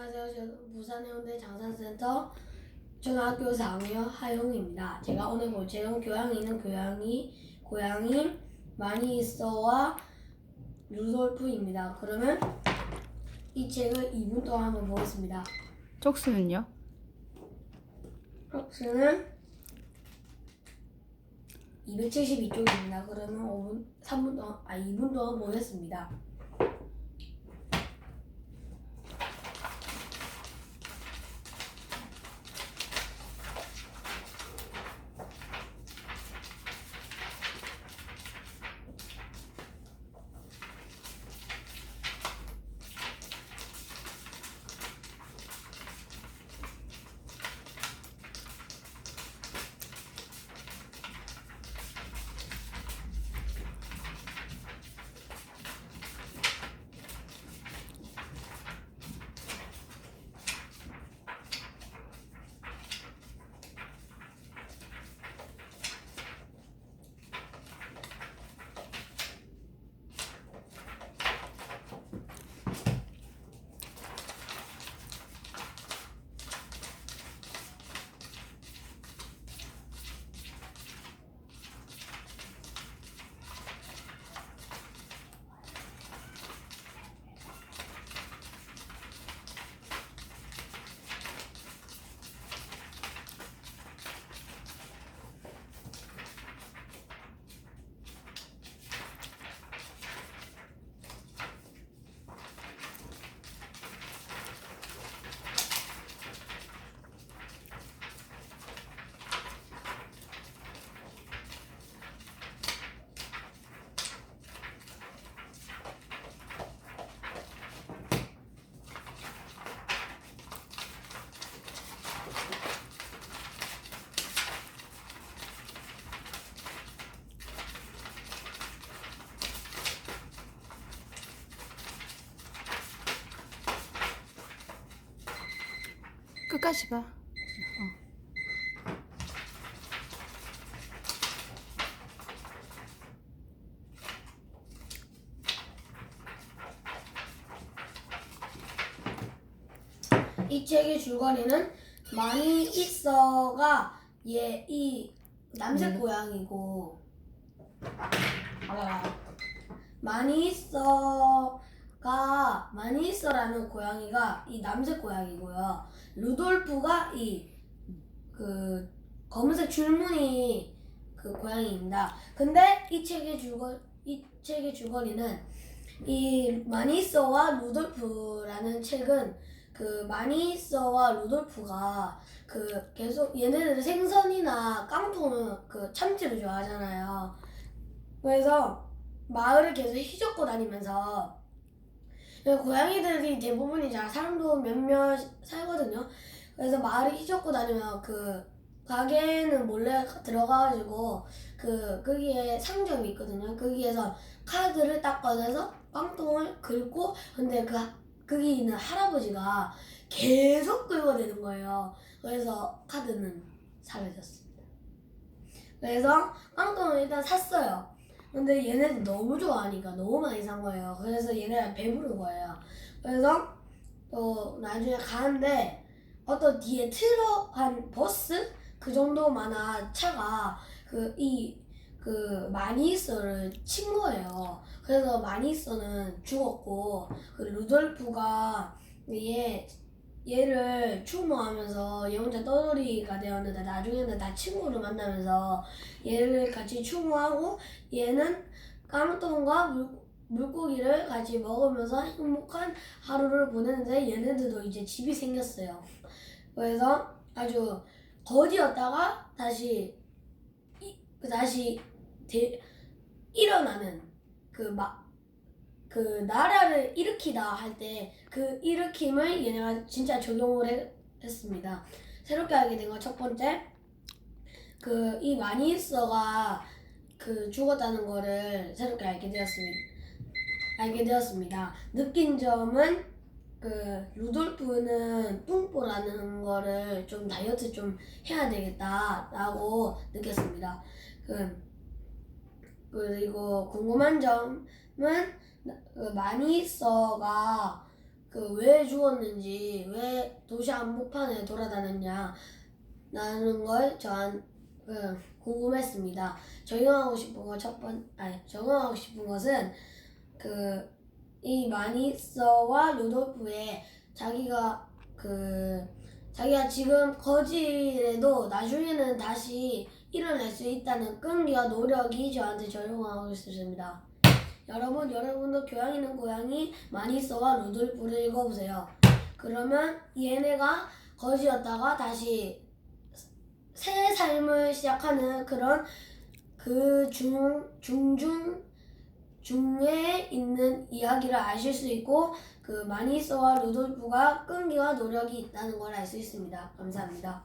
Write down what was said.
안녕하세요. 저는 부산 해운대 장산센터 초등학교 4학년 하영입니다. 제가 오늘 볼 책은 교양이는 교양이 고양이 많이 있어와 루돌프입니다. 그러면 이 책을 2분 동안 한번 보겠습니다. 쪽수는요? 프록스는 272쪽입니다. 그러면 5분, 3분 동안, 아 2분 동안 보겠습니다. 끝까지 봐. 이 책의 줄거리는 많이 있어가 얘 이 남색 음. 고양이고 아, 많 이 있어가 많이 있어라는 고양이가 이 남색 고양이고요. 루돌프가 이 그 검은색 줄무늬 그 고양이입니다. 근데 이 책의 줄거 이 책의 줄거리는 이 마니소와 루돌프라는 책은 그 마니소와 루돌프가 그 계속 얘네들 생선이나 깡통은 그 참치를 좋아하잖아요. 그래서 마을을 계속 휘젓고 다니면서 고양이들이 대부분이 잘 사람도 몇몇 살거든요. 그래서 마을을 휘젓고 다니면 그 가게는 몰래 들어가가지고 그 거기에 상점이 있거든요. 거기에서 카드를 딱 꺼내서 깡통을 긁고 근데 그 거기 있는 할아버지가 계속 긁어대는 거예요. 그래서 카드는 사라졌습니다. 그래서 깡통을 일단 샀어요. 근데 얘네들 너무 좋아하니까 너무 많이 산 거예요. 그래서 얘네가 배부른 거예요. 그래서 또 나중에 가는데 어떤 뒤에 트럭 한 버스 그 정도만한 차가 그 이 그 마니스를 친 거예요. 그래서 마니스는 죽었고 그 루돌프가 얘 얘를 추모하면서 얘 혼자 떠돌이가 되었는데 나중에는 다 친구를 만나면서 얘를 같이 추모하고 얘는 깡통과 물, 물고기를 같이 먹으면서 행복한 하루를 보내는데 얘네들도 이제 집이 생겼어요. 그래서 아주 거지였다가 다시 다시 대, 일어나는 그막 그 나라를 일으키다 할 때 그 일으킴을 얘네가 진짜 적용을 해- 했습니다. 새롭게 알게 된 건 첫 번째 그 이 마니스가 그 죽었다는 거를 새롭게 알게 되었습니다. 알게 되었습니다. 느낀 점은 그 루돌프는 뿡뽀라는 거를 좀 다이어트 좀 해야 되겠다라고 느꼈습니다. 그 그리고 궁금한 점은 그 마니서가 그 왜 죽었는지 왜 도시 한복판에 돌아다녔냐 라는 걸 저한 그 궁금했습니다. 적용하고 싶은 거첫 번, 아니 적용하고 싶은 것은 그 이 마니서와 루돌프의 자기가 그 자기가 지금 거지라도 나중에는 다시 일어날 수 있다는 끈기와 노력이 저한테 적용하고 있습니다. 여러분, 여러분도 교양 있는 고양이 마니서와 루돌프를 읽어보세요. 그러면 얘네가 거지였다가 다시 새 삶을 시작하는 그런 그 중, 중중 중에 있는 이야기를 아실 수 있고 그 마니서와 루돌프가 끈기와 노력이 있다는 걸 알 수 있습니다. 감사합니다.